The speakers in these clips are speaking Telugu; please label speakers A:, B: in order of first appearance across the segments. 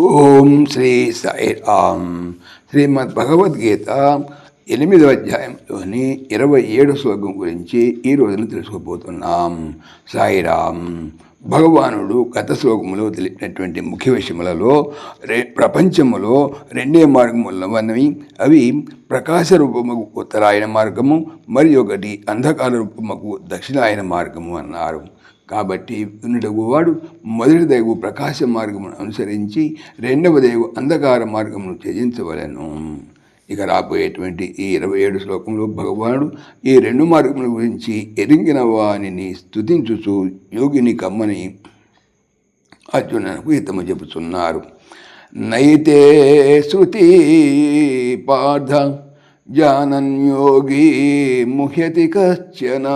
A: ఓం శ్రీ సాయిరామ్ శ్రీమద్ భగవద్గీత ఎనిమిదవ అధ్యాయంలోని ఇరవై ఏడు శ్లోకం గురించి ఈ రోజున తెలుసుకోబోతున్నాం. సాయిరామ్ భగవానుడు గత శ్లోకములో తెలిపినటువంటి ముఖ్య విషయములలో రే ప్రపంచములో రెండే మార్గములు ఉన్నవి. అవి ప్రకాశ రూపముకు ఉత్తరాయణ మార్గము మరి ఒకటి అంధకార రూపముకు దక్షిణాయన మార్గము అన్నారు. కాబట్టి ఉన్నటకు వాడు మొదటి దేవు ప్రకాశ మార్గమును అనుసరించి రెండవ దేవు అంధకార మార్గమును త్యజించవలను. ఇక రాబోయేటువంటి ఈ ఇరవై ఏడు శ్లోకంలో భగవానుడు ఈ రెండు మార్గముల గురించి ఎరిగిన వానిని స్థుతించుచు యోగిని కమ్మని అర్జునకు హితము చెబుతున్నారు. నైతే శృతి పార్థ జానన్ యోగి ముహ్యతి కశ్చన.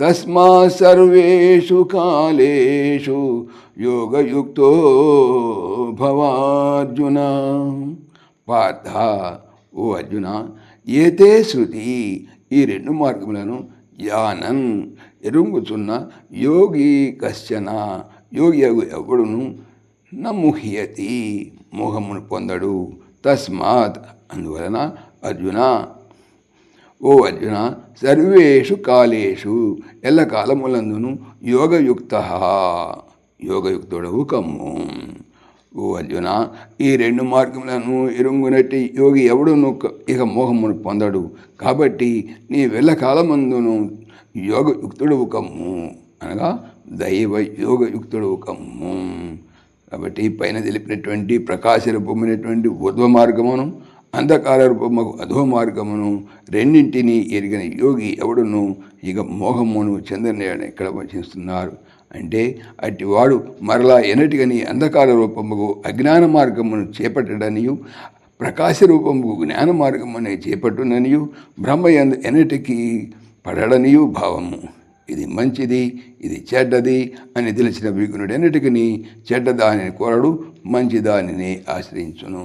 A: తస్మా సర్వేషు కాలేషు యోగయుక్తో భవార్జున. పార్థ ఓ అర్జున ఏతే శృతి? ఈ రెండు మార్గములను యానన్ ఎరుంగుచున్న యోగి కశ్చన. యోగి ఎవడును? నముహ్యతి. మోహమును పొందడు. తస్మాత్. అందువలన అర్జున ఓ అర్జున సర్వేషు కాలేషు ఎల్ల కాలములందును యోగయుక్త. యోగయుక్తుడవు కమ్ము. ఓ అర్జున ఈ రెండు మార్గములను ఇరుంగునట్టి యోగి ఎవడును ఇక మోహమును పొందడు. కాబట్టి నీ వెళ్ళకాలమందును యోగయుక్తుడు కమ్ము అనగా దైవ యోగయుక్తుడు కమ్ము కాబట్టి పైన తెలిపినటువంటి ప్రకాశ రూపమైనటువంటి ఊర్ధ్వ మార్గమును అంధకార రూపముకు అధో మార్గమును రెండింటినీ ఎరిగిన యోగి ఎవడును? ఇక మోహమును చెందనేయని ఇక్కడ వచిస్తున్నారు? అంటే అట్టివాడు మరలా ఎనటిగని అంధకార రూపముకు అజ్ఞాన మార్గమును చేపట్టడనియు ప్రకాశ రూపముకు జ్ఞాన మార్గమునే చేపట్టుననియు బ్రహ్మ ఎందు ఎనటికి పడడనియు భావము. ఇది మంచిది ఇది చెడ్డది అని తెలిసిన విఘ్నుడెన్నిటికీ చెడ్డదానిని కోరడు మంచి దానిని ఆశ్రయించును.